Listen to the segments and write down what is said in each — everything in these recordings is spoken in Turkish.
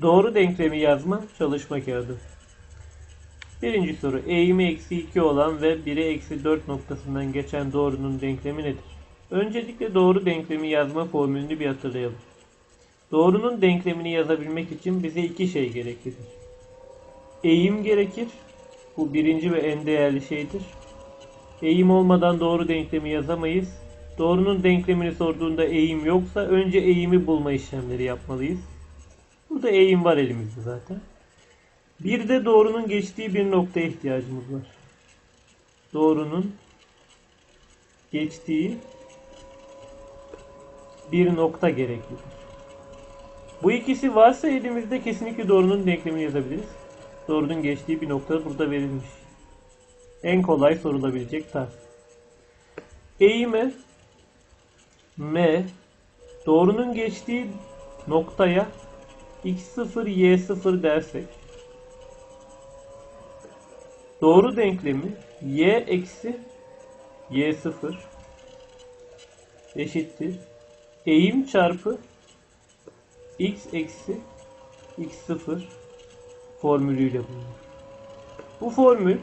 Doğru denklemi yazma çalışma kağıdı. Birinci soru. Eğimi eksi 2 olan ve 1'e eksi 4 noktasından geçen doğrunun denklemi nedir? Öncelikle doğru denklemi yazma formülünü bir hatırlayalım. Doğrunun denklemini yazabilmek için bize iki şey gereklidir. Eğim gerekir. Bu birinci ve en değerli şeydir. Eğim olmadan doğru denklemi yazamayız. Doğrunun denklemini sorduğunda eğim yoksa önce eğimi bulma işlemleri yapmalıyız. Burada eğim var elimizde zaten. Bir de doğrunun geçtiği bir noktaya ihtiyacımız var. Doğrunun geçtiği bir nokta gereklidir. Bu ikisi varsa elimizde kesinlikle doğrunun denklemini yazabiliriz. Doğrunun geçtiği bir nokta burada verilmiş. En kolay sorulabilecek tarz. Eğime M doğrunun geçtiği noktaya x0 y0 dersek doğru denklemi y eksi y0 eşittir eğim çarpı x eksi x0 formülüyle bulunur. Bu formül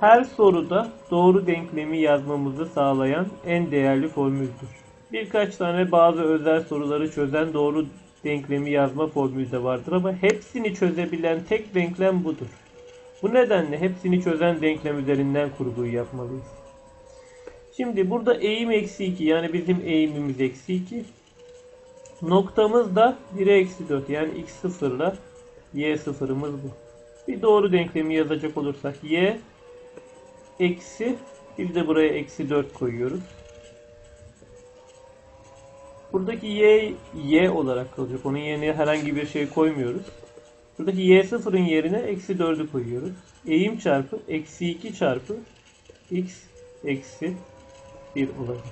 her soruda doğru denklemi yazmamızı sağlayan en değerli formüldür. Birkaç tane bazı özel soruları çözen doğru denklemi yazma formülü de vardır ama hepsini çözebilen tek denklem budur. Bu nedenle hepsini çözen denklem üzerinden kurguyu yapmalıyız. Şimdi burada eğim eksi 2 yani bizim eğimimiz eksi 2. Noktamız da 1'e eksi 4 yani x0 ile y sıfırımız bu. Bir doğru denklemi yazacak olursak y eksi bir de buraya eksi 4 koyuyoruz. Buradaki y y olarak kalacak. Onun yerine herhangi bir şey koymuyoruz. Buradaki y sıfırın yerine eksi 4'ü koyuyoruz. Eğim çarpı eksi 2 çarpı x eksi 1 olacak.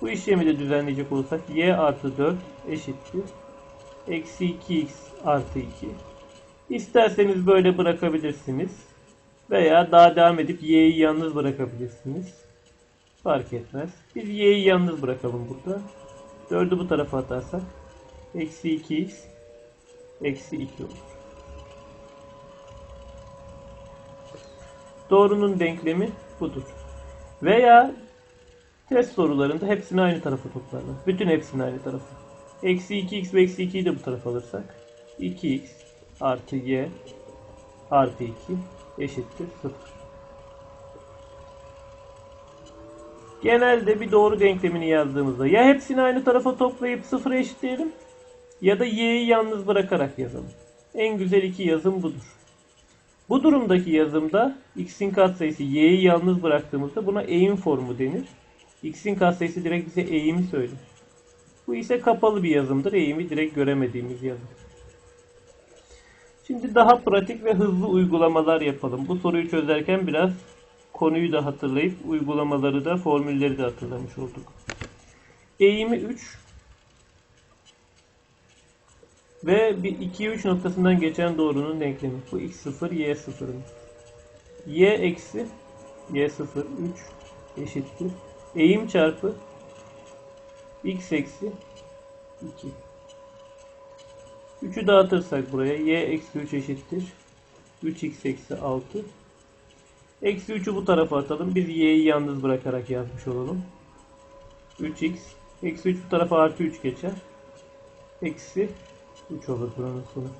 Bu işlemi de düzenleyecek olursak y artı 4 eşittir. Eksi 2x artı 2. İsterseniz böyle bırakabilirsiniz. Veya daha devam edip y'yi yalnız bırakabilirsiniz. Fark etmez. Biz y'yi yalnız bırakalım burada. 4'ü bu tarafa atarsak eksi 2x eksi 2 olur. Doğrunun denklemi budur. Veya test sorularında hepsini aynı tarafa toplarlar. Bütün hepsini aynı tarafa. Eksi 2x ve eksi 2'yi de bu tarafa alırsak 2x artı y artı 2 eşittir 0. Genelde bir doğru denklemini yazdığımızda ya hepsini aynı tarafa toplayıp sıfıra eşitleyelim ya da y'yi yalnız bırakarak yazalım. En güzel iki yazım budur. Bu durumdaki yazımda x'in katsayısı y'yi yalnız bıraktığımızda buna eğim formu denir. x'in katsayısı direkt bize eğimi söyler. Bu ise kapalı bir yazımdır. Eğimi direkt göremediğimiz yazım. Şimdi daha pratik ve hızlı uygulamalar yapalım. Bu soruyu çözerken biraz konuyu da hatırlayıp uygulamaları da formülleri de hatırlamış olduk. Eğimi 3 ve bir 2 3 noktasından geçen doğrunun denklemi. Bu x0 y0'ın. y eksi y0 3 eşittir. Eğim çarpı x eksi 2. 3'ü dağıtırsak buraya y eksi 3 eşittir. 3x eksi 6. Eksi 3'ü bu tarafa atalım. Biz y'yi yalnız bırakarak yazmış olalım. 3x. Eksi 3 bu tarafa artı 3 geçer. Eksi 3 olur buranın sonucu.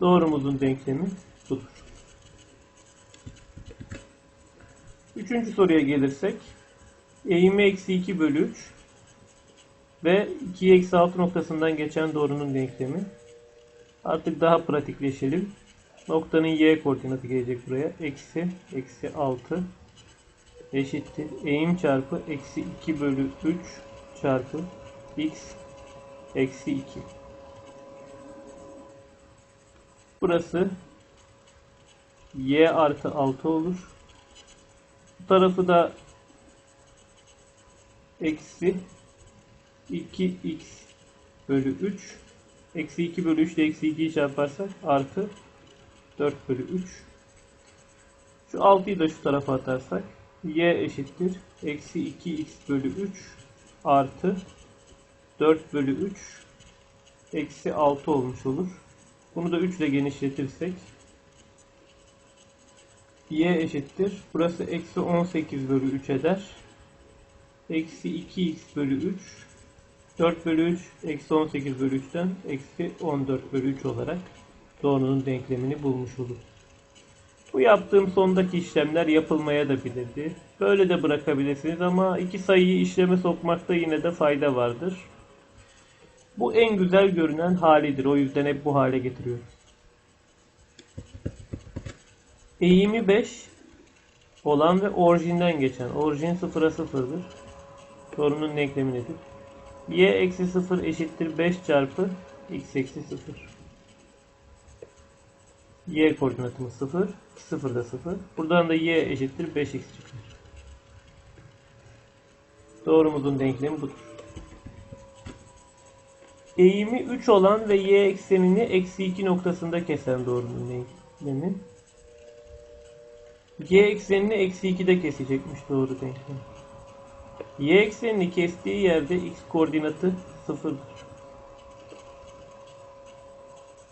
Doğrumuzun denklemi budur. Üçüncü soruya gelirsek. Eğimi eksi 2 bölü 3 ve 2'ye eksi 6 noktasından geçen doğrunun denklemi. Artık daha pratikleşelim. Noktanın y koordinatı gelecek buraya. Eksi, eksi 6 eşittir. Eğim çarpı eksi 2 bölü 3 çarpı x eksi 2. Burası y artı 6 olur. Bu tarafı da eksi 2x bölü 3 eksi 2 bölü 3 ile eksi 2'yi çarparsak artı 4 bölü 3 şu 6'yı da şu tarafa atarsak y eşittir eksi 2x bölü 3 artı 4 bölü 3 eksi 6 olmuş olur. Bunu da 3 ile genişletirsek y eşittir. Burası eksi 18 bölü 3 eder. Eksi 2x bölü 3 4 bölü 3 eksi 18 bölü 3'ten eksi 14 bölü 3 olarak doğrunun denklemini bulmuş olur. Bu yaptığım sondaki işlemler yapılmaya da bilirdi. Böyle de bırakabilirsiniz ama iki sayıyı işleme sokmakta yine de fayda vardır. Bu en güzel görünen halidir. O yüzden hep bu hale getiriyoruz. Eğimi 5 olan ve orijinden geçen. Orijin 0'a 0'dır. Sorunun denklemi nedir? y eksi 0 eşittir 5 çarpı x eksi 0. y koordinatımız 0. 0 da 0. Buradan da y eşittir 5x çıkıyor. Doğrumuzun denklemi budur. Eğimi 3 olan ve y eksenini eksi 2 noktasında kesen doğrunun denklemi. y eksenini eksi 2'de kesecekmiş doğru denklem. Y eksenini kestiği yerde x koordinatı sıfırdır.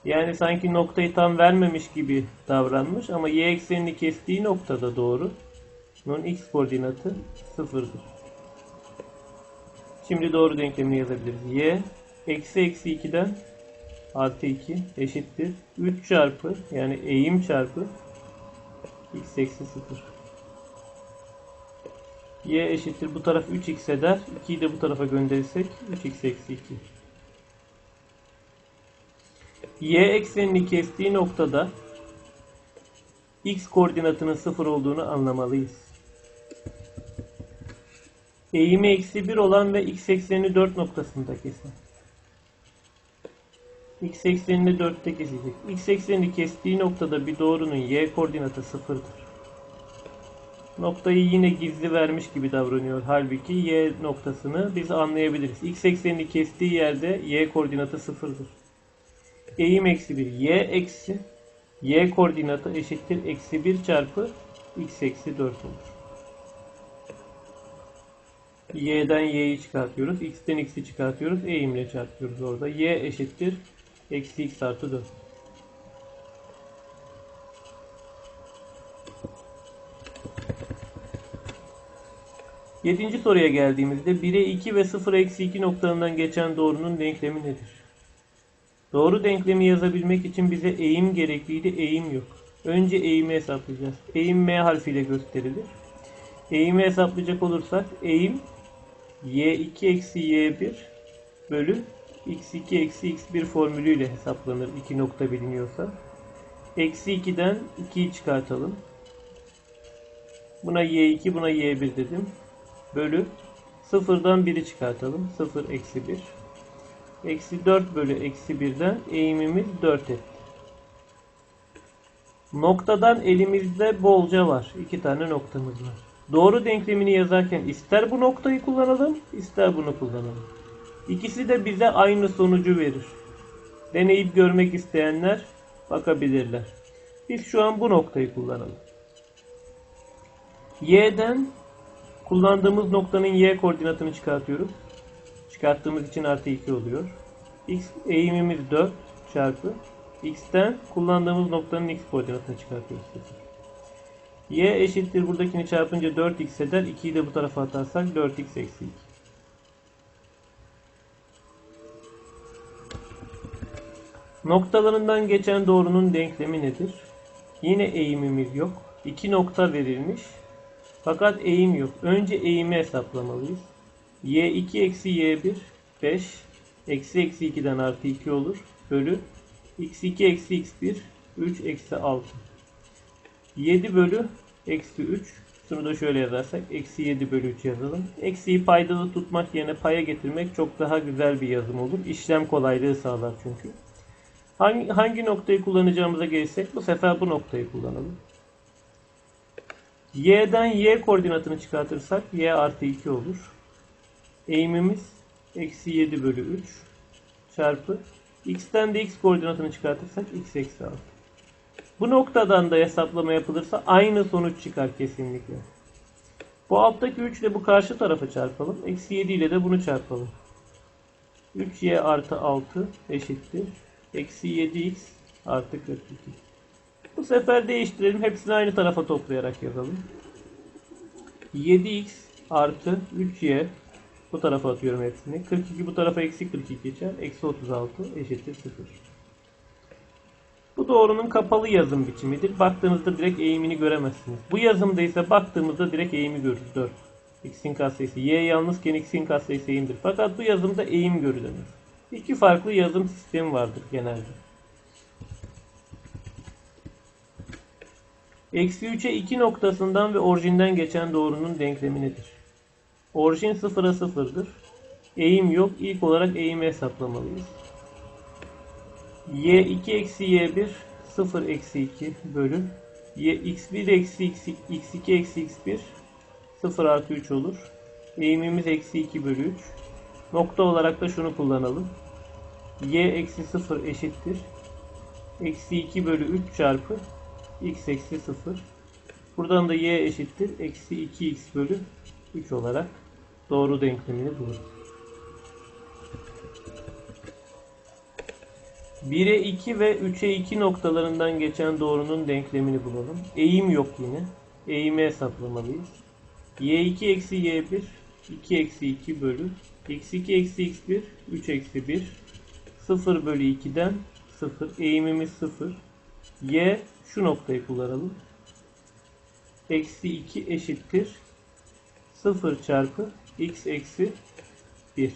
Yani sanki noktayı tam vermemiş gibi davranmış ama y eksenini kestiği noktada doğru. Bunun x koordinatı sıfırdır. Şimdi doğru denklemini yazabiliriz. y eksi eksi 2'den artı 2 eşittir. 3 çarpı yani eğim çarpı x eksi 0 y eşittir bu taraf 3x eder. 2'yi de bu tarafa gönderirsek 3x eksi 2. y eksenini kestiği noktada x koordinatının 0 olduğunu anlamalıyız. Eğimi eksi 1 olan ve x eksenini 4 noktasında kesin. x eksenini 4'te kesecek. x eksenini kestiği noktada bir doğrunun y koordinatı 0'dır. Noktayı yine gizli vermiş gibi davranıyor. Halbuki y noktasını biz anlayabiliriz. x eksenini kestiği yerde y koordinatı sıfırdır. Eğim eksi 1. y eksi y koordinatı eşittir eksi 1 çarpı x eksi 4 olur. y'den y'yi çıkartıyoruz. x'ten x'i çıkartıyoruz. eğimle çarpıyoruz orada. y eşittir eksi x artı 4. Yedinci soruya geldiğimizde 1'e 2 ve 0 eksi 2 noktalarından geçen doğrunun denklemi nedir? Doğru denklemi yazabilmek için bize eğim gerekliydi. Eğim yok. Önce eğimi hesaplayacağız. Eğim M harfiyle gösterilir. Eğimi hesaplayacak olursak eğim y2 eksi y1 bölü x2 eksi x1 formülüyle hesaplanır. 2 nokta biliniyorsa. Eksi 2'den 2'yi çıkartalım. Buna y2 buna y1 dedim bölü sıfırdan 1'i çıkartalım. 0 eksi 1. Eksi 4 bölü eksi 1'den eğimimiz 4 etti. Noktadan elimizde bolca var. İki tane noktamız var. Doğru denklemini yazarken ister bu noktayı kullanalım, ister bunu kullanalım. İkisi de bize aynı sonucu verir. Deneyip görmek isteyenler bakabilirler. Biz şu an bu noktayı kullanalım. Y'den Kullandığımız noktanın y koordinatını çıkartıyoruz. Çıkarttığımız için artı 2 oluyor. x eğimimiz 4 çarpı x'ten kullandığımız noktanın x koordinatını çıkartıyoruz. y eşittir buradakini çarpınca 4x eder. 2'yi de bu tarafa atarsak 4x eksi 2. Noktalarından geçen doğrunun denklemi nedir? Yine eğimimiz yok. 2 nokta verilmiş. Fakat eğim yok. Önce eğimi hesaplamalıyız. Y2 eksi y1 5 eksi eksi 2'den artı 2 olur. Bölü x2 eksi x1 3 eksi 6. 7 bölü eksi 3. Şunu da şöyle yazarsak eksi 7 bölü 3 yazalım. Eksiyi paydalı tutmak yerine paya getirmek çok daha güzel bir yazım olur. İşlem kolaylığı sağlar çünkü. Hangi, hangi noktayı kullanacağımıza gelirsek bu sefer bu noktayı kullanalım. Y'den Y koordinatını çıkartırsak Y artı 2 olur. Eğimimiz eksi 7 bölü 3 çarpı X'ten de X koordinatını çıkartırsak X eksi 6. Bu noktadan da hesaplama yapılırsa aynı sonuç çıkar kesinlikle. Bu alttaki 3 ile bu karşı tarafı çarpalım. Eksi 7 ile de bunu çarpalım. 3y artı 6 eşittir. Eksi 7x artı 42. Bu sefer değiştirelim. Hepsini aynı tarafa toplayarak yazalım. 7x artı 3y bu tarafa atıyorum hepsini. 42 bu tarafa eksi 42 geçer. Eksi 36 eşittir 0. Bu doğrunun kapalı yazım biçimidir. Baktığınızda direkt eğimini göremezsiniz. Bu yazımda ise baktığımızda direkt eğimi görürüz. 4. X'in katsayısı. Y yalnızken X'in katsayısı eğimdir. Fakat bu yazımda eğim görülemez. İki farklı yazım sistemi vardır genelde. Eksi 3'e 2 noktasından ve orijinden geçen doğrunun denklemi nedir? Orijin 0'a 0'dır. Eğim yok. İlk olarak eğimi hesaplamalıyız. y2 eksi y1 0 eksi 2 bölü y, x1 eksi x, x2 eksi x1 0 artı 3 olur. Eğimimiz eksi 2 bölü 3. Nokta olarak da şunu kullanalım. y eksi 0 eşittir. Eksi 2 bölü 3 çarpı x eksi 0. Buradan da y eşittir. Eksi 2x bölü 3 olarak doğru denklemini buluruz. 1'e 2 ve 3'e 2 noktalarından geçen doğrunun denklemini bulalım. Eğim yok yine. Eğimi hesaplamalıyız. y2 eksi y1 2 eksi 2 bölü x2 eksi x1 3 eksi 1 0 bölü 2'den 0 eğimimiz 0 y şu noktayı kullanalım eksi 2 eşittir 0 çarpı x eksi 1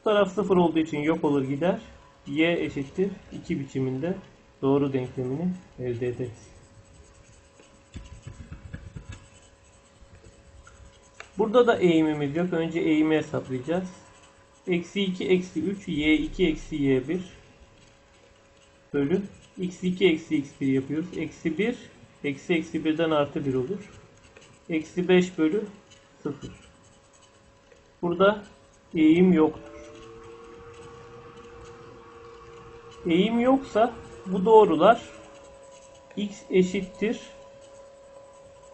bu taraf 0 olduğu için yok olur gider y eşittir 2 biçiminde doğru denklemini elde ederiz. Burada da eğimimiz yok. Önce eğimi hesaplayacağız. Eksi 2 eksi 3 y2 eksi y1 bölü x2 eksi x1 yapıyoruz. Eksi 1 eksi eksi 1'den artı 1 olur. Eksi 5 bölü 0. Burada eğim yoktur. Eğim yoksa bu doğrular x eşittir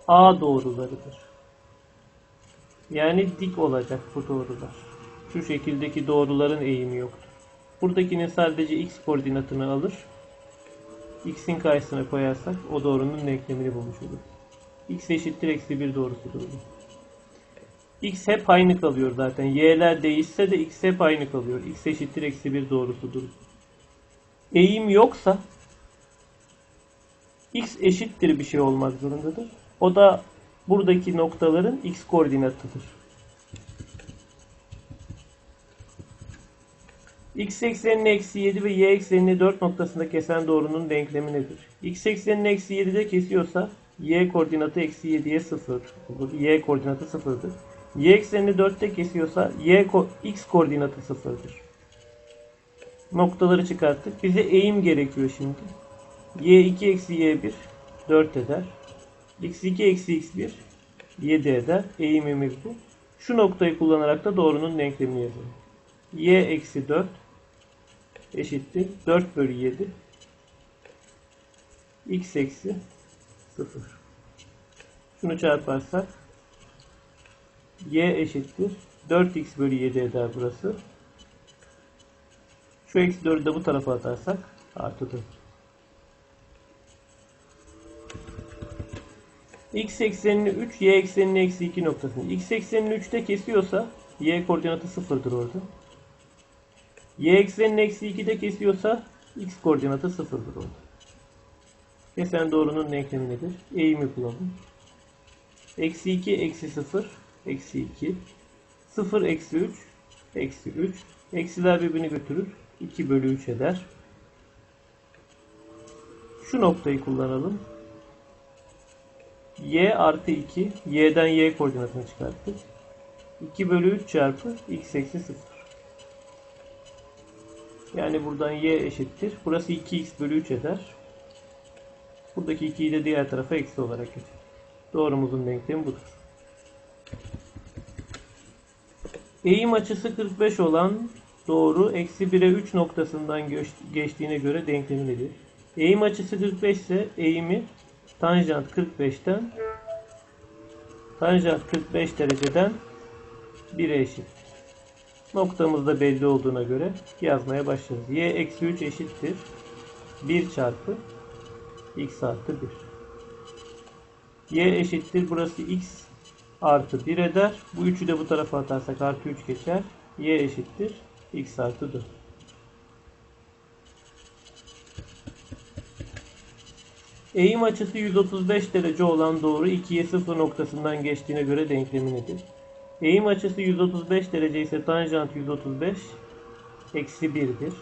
a doğrularıdır. Yani dik olacak bu doğrular. Şu şekildeki doğruların eğimi yoktur. Buradakinin sadece x koordinatını alır. x'in karşısına koyarsak o doğrunun denklemini bulmuş olur. X eşittir eksi 1 doğrusu doğru. x hep aynı kalıyor zaten. y'ler değişse de x hep aynı kalıyor. x eşittir eksi 1 doğrusudur. Eğim yoksa x eşittir bir şey olmak zorundadır. O da buradaki noktaların x koordinatıdır. x eksenini eksi 7 ve y eksenini 4 noktasında kesen doğrunun denklemi nedir? x eksenini eksi 7'de kesiyorsa y koordinatı eksi 7'ye 0 olur. y koordinatı 0'dır. y eksenini 4'te kesiyorsa y ko x koordinatı 0'dır. Noktaları çıkarttık. Bize eğim gerekiyor şimdi. y2 eksi y1 4 eder. x2 eksi x1 7 eder. Eğimimiz bu. Şu noktayı kullanarak da doğrunun denklemini yazalım. y eksi 4 eşittir 4 bölü 7 x eksi 0. Şunu çarparsak y eşittir 4x bölü 7 eder burası. Şu eksi 4'ü de bu tarafa atarsak artı 4. x eksenini 3, y eksenini eksi 2 noktasını. x eksenini 3'te kesiyorsa y koordinatı 0'dır orada. y eksenini eksi 2'de kesiyorsa x koordinatı 0'dır orada. Kesen doğrunun denklemi nedir? Eğimi bulalım. Eksi 2 eksi 0 eksi 2 0 eksi 3 eksi 3 eksiler birbirini götürür. 2 bölü 3 eder. Şu noktayı kullanalım. y artı 2. y'den y koordinatını çıkarttık. 2 bölü 3 çarpı x eksi 0. Yani buradan y eşittir. Burası 2x bölü 3 eder. Buradaki 2'yi de diğer tarafa eksi olarak geçer. Doğrumuzun denklemi budur. Eğim açısı 45 olan doğru eksi 1'e 3 noktasından geçtiğine göre denklemi nedir? Eğim açısı 45 ise eğimi tanjant 45'ten tanjant 45 dereceden 1'e eşit. Noktamız da belli olduğuna göre yazmaya başlarız. y eksi 3 eşittir 1 çarpı x artı 1. y eşittir burası x artı 1 eder. Bu 3'ü de bu tarafa atarsak artı 3 geçer. y eşittir x artı 4. Eğim açısı 135 derece olan doğru 2'ye 0 noktasından geçtiğine göre denklemi nedir? Eğim açısı 135 derece ise tanjant 135 eksi 1'dir.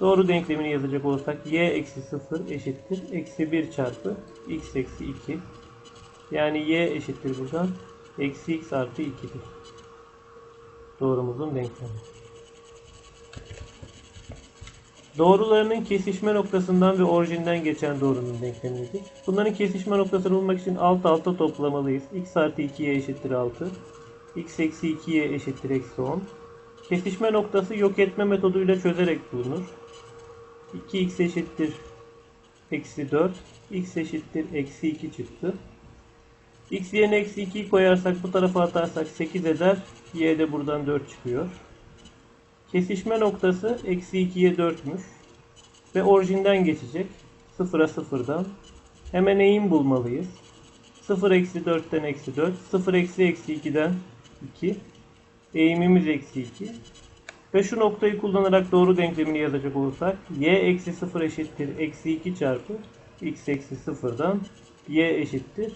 Doğru denklemini yazacak olursak y eksi 0 eşittir. Eksi 1 çarpı x eksi 2. Yani y eşittir buradan. Eksi x artı 2'dir. Doğrumuzun denklemi. Doğrularının kesişme noktasından ve orijinden geçen doğrunun denklemidir. Bunların kesişme noktasını bulmak için alt alta toplamalıyız. x artı 2y eşittir 6. x eksi 2y eşittir eksi 10. Kesişme noktası yok etme metoduyla çözerek bulunur. 2x eşittir eksi 4. x eşittir eksi 2 çıktı. x yerine eksi 2'yi koyarsak bu tarafa atarsak 8 eder. y de buradan 4 çıkıyor. Kesişme noktası eksi 2'ye 4'müş. Ve orijinden geçecek. 0'a 0'dan. Hemen eğim bulmalıyız. 0 eksi 4'ten eksi 4. 0 eksi eksi 2'den 2. Eğimimiz eksi 2. Ve şu noktayı kullanarak doğru denklemini yazacak olursak y eksi 0 eşittir eksi 2 çarpı x eksi 0'dan y eşittir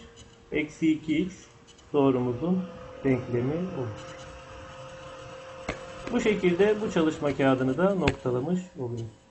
eksi 2x doğrumuzun denklemi olur. Bu şekilde bu çalışma kağıdını da noktalamış oluyoruz.